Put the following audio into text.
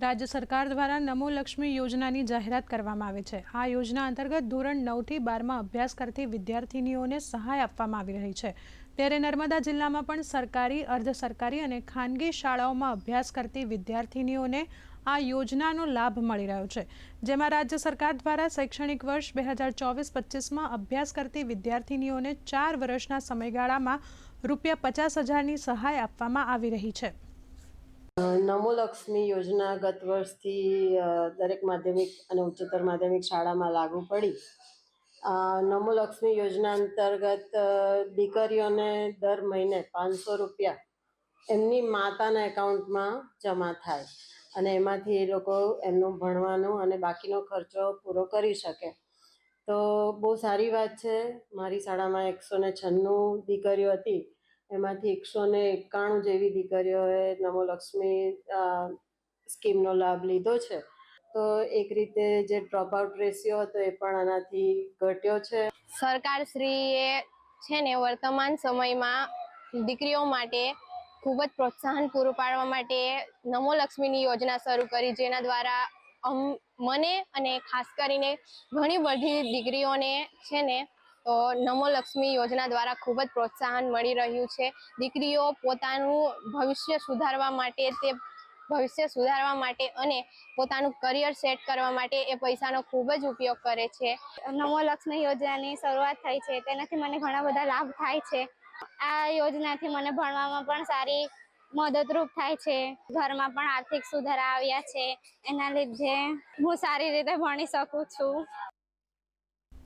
રાજ્ય સરકાર દ્વારા નમો લક્ષ્મી યોજનાની જાહેરાત કરવામાં આવી છે. આ યોજના અંતર્ગત ધોરણ નવથી બારમાં અભ્યાસ કરતી વિદ્યાર્થિનીઓને સહાય આપવામાં આવી રહી છે. ત્યારે નર્મદા જિલ્લામાં પણ સરકારી, અર્ધ સરકારી અને ખાનગી શાળાઓમાં અભ્યાસ કરતી વિદ્યાર્થિનીઓને આ યોજનાનો લાભ મળી રહ્યો છે. જેમાં રાજ્ય સરકાર દ્વારા શૈક્ષણિક વર્ષ બે હજાર ચોવીસ પચીસમાં અભ્યાસ કરતી વિદ્યાર્થિનીઓને ચાર વર્ષના સમયગાળામાં રૂપિયા પચાસ હજારની સહાય આપવામાં આવી રહી છે. નમો લક્ષ્મી યોજના ગત વર્ષથી દરેક માધ્યમિક અને ઉચ્ચતર માધ્યમિક શાળામાં લાગુ પડી. નમો લક્ષ્મી યોજના અંતર્ગત દીકરીઓને દર મહિને પાંચસો રૂપિયા એમની માતાના એકાઉન્ટમાં જમા થાય અને એમાંથી એ લોકો એમનું ભણવાનું અને બાકીનો ખર્ચો પૂરો કરી શકે. તો બહુ સારી વાત છે. મારી શાળામાં એકસો ને છન્નું દીકરીઓ હતી. એમાંથી એકસો ને એકાણું જેવી દીકરીઓએ નવોલક્ષ્મી સ્કીમનો લાભ લીધો છે. તો એક રીતે જે ડ્રોપ આઉટ રેશિયો હતો એ પણ આનાથી ઘટ્યો છે. સરકારશ્રીએ છે ને વર્તમાન સમયમાં દીકરીઓ માટે ખૂબ જ પ્રોત્સાહન પૂરું પાડવા માટે નમો લક્ષ્મીની યોજના શરૂ કરી, જેના દ્વારા અમ, મને અને ખાસ કરીને ઘણી બધી દીકરીઓને છે ને તો નમો લક્ષ્મી યોજના દ્વારા ખૂબ જ પ્રોત્સાહન મળી રહ્યું છે. દીકરીઓ પોતાનું ભવિષ્ય સુધારવા માટે તે ભવિષ્ય સુધારવા માટે અને પોતાનું કરિયર સેટ કરવા માટે એ પૈસાનો ખૂબ જ ઉપયોગ કરે છે. નમો લક્ષ્મી યોજનાની શરૂઆત થઈ છે. તેનાથી મને ઘણા બધા લાભ થાય છે. આ યોજનાથી મને ભણવામાં પણ સારી મદદરૂપ થાય છે. ઘરમાં પણ આર્થિક સુધારા આવ્યા છે. એના લીધે હું સારી રીતે ભણી શકું છું.